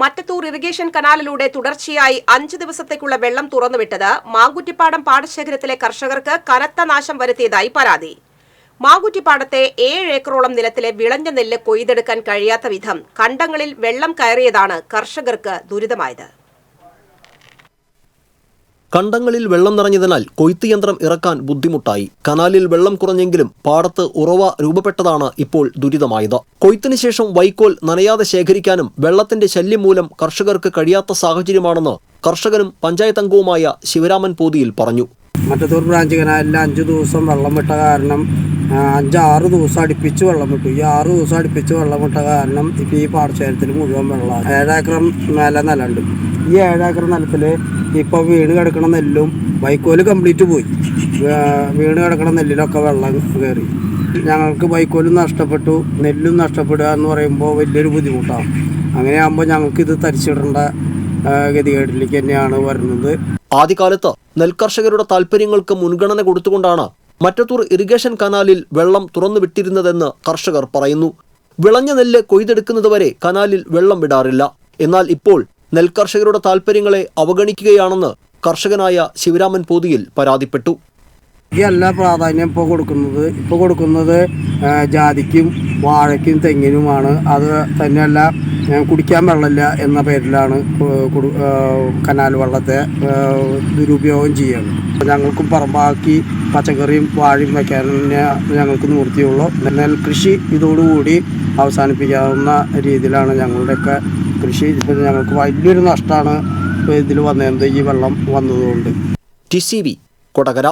Mattathur irrigation കനാലിലൂടെ തുടർച്ചയായി അഞ്ച് ദിവസത്തേക്കുള്ള വെള്ളം തുറന്നുവിട്ടത് മാങ്കുറ്റിപ്പാടം പാടശേഖരത്തിലെ കർഷകർക്ക് കനത്ത നാശം വരുത്തിയതായി പരാതി. മാങ്കുറ്റിപ്പാടത്തെ ഏഴ് ഏക്കറോളം നിലത്തിലെ വിളഞ്ഞ നെല്ല് കൊയ്തെടുക്കാൻ കഴിയാത്ത വിധം കണ്ടങ്ങളിൽ വെള്ളം കയറിയതാണ് കർഷകർക്ക് ദുരിതമായത്. കണ്ടങ്ങളിൽ വെള്ളം നിറഞ്ഞതിനാൽ കൊയ്ത്ത് യന്ത്രം ഇറക്കാൻ ബുദ്ധിമുട്ടായി. കനാലിൽ വെള്ളം കുറഞ്ഞെങ്കിലും പാടത്ത് ഉറവ രൂപപ്പെട്ടതാണ് ഇപ്പോൾ ദുരിതമായത്. കൊയ്ത്തിന് ശേഷം വൈക്കോൽ നനയാതെ ശേഖരിക്കാനും വെള്ളത്തിന്റെ ശല്യം മൂലം കർഷകർക്ക് കഴിയാത്ത സാഹചര്യമാണെന്ന് കർഷകനും പഞ്ചായത്ത് അംഗവുമായ ശിവരാമൻ പോതിയിൽ പറഞ്ഞു. മറ്റത്തൂർ ബ്രാഞ്ച് കനാലിൽ അഞ്ചു ദിവസം വെള്ളം വിട്ട കാരണം അഞ്ചാറ് ദിവസം അടുപ്പിച്ച് വെള്ളം വിട്ടു. ഈ ആറ് ദിവസം അടുപ്പിച്ച് വെള്ളം വിട്ട കാരണം ഇപ്പം ഈ പാടശേഖരത്തിൽ മുഴുവൻ വെള്ളമാണ് ഏഴേക്കർ നില നിലമുണ്ട് ഈ ഏഴേക്കർ നിലത്തിൽ ഇപ്പോൾ വീണ് കിടക്കണ നെല്ലും വൈക്കോൽ കംപ്ലീറ്റ് പോയി. വീണ് കിടക്കണ നെല്ലിലൊക്കെ വെള്ളം കയറി ഞങ്ങൾക്ക് വൈക്കോലും നഷ്ടപ്പെട്ടു നെല്ലും നഷ്ടപ്പെടുക എന്ന് പറയുമ്പോൾ വലിയൊരു ബുദ്ധിമുട്ടാണ്. അങ്ങനെയാകുമ്പോൾ ഞങ്ങൾക്ക് ഇത് തരിച്ചിടേണ്ട ഗതികേടിലേക്ക് തന്നെയാണ് വരുന്നത്. ആദ്യകാലത്ത് നെൽകർഷകരുടെ താൽപ്പര്യങ്ങൾക്ക് മുൻഗണന കൊടുത്തുകൊണ്ടാണ് മറ്റത്തൂർ ഇറിഗേഷൻ കനാലിൽ വെള്ളം തുറന്നു വിട്ടിരുന്നതെന്ന് കർഷകർ പറയുന്നു. വിളഞ്ഞ നെല്ല് കൊയ്തെടുക്കുന്നതുവരെ കനാലിൽ വെള്ളം വിടാറില്ല. എന്നാൽ ഇപ്പോൾ നെൽകർഷകരുടെ താൽപ്പര്യങ്ങളെ അവഗണിക്കുകയാണെന്ന് കർഷകനായ ശിവരാമൻ പോതിയിൽ പരാതിപ്പെട്ടു. ഈ എല്ലാ പ്രാധാന്യം ഇപ്പോൾ കൊടുക്കുന്നത്. ഇപ്പോൾ കൊടുക്കുന്നത് ജാതിക്കും വാഴയ്ക്കും തെങ്ങിനുമാണ്. അത് തന്നെയല്ല കുടിക്കാൻ വെള്ളമില്ല എന്ന പേരിലാണ് കനാൽ വെള്ളത്തെ ദുരുപയോഗം ചെയ്യുന്നത്. ഞങ്ങൾക്കും പറമ്പാക്കി പച്ചക്കറിയും വാഴയും വയ്ക്കാൻ ഞങ്ങൾക്ക് നിവൃത്തിയുള്ളൂ. നെൽകൃഷി ഇതോടുകൂടി അവസാനിപ്പിക്കാവുന്ന രീതിയിലാണ് ഞങ്ങളുടെയൊക്കെ കൃഷി ഇപ്പം ഞങ്ങൾക്ക് വലിയൊരു നഷ്ടമാണ് ഇതിൽ വന്നത് ഈ വെള്ളം വന്നതുകൊണ്ട്. T C V Kodakara.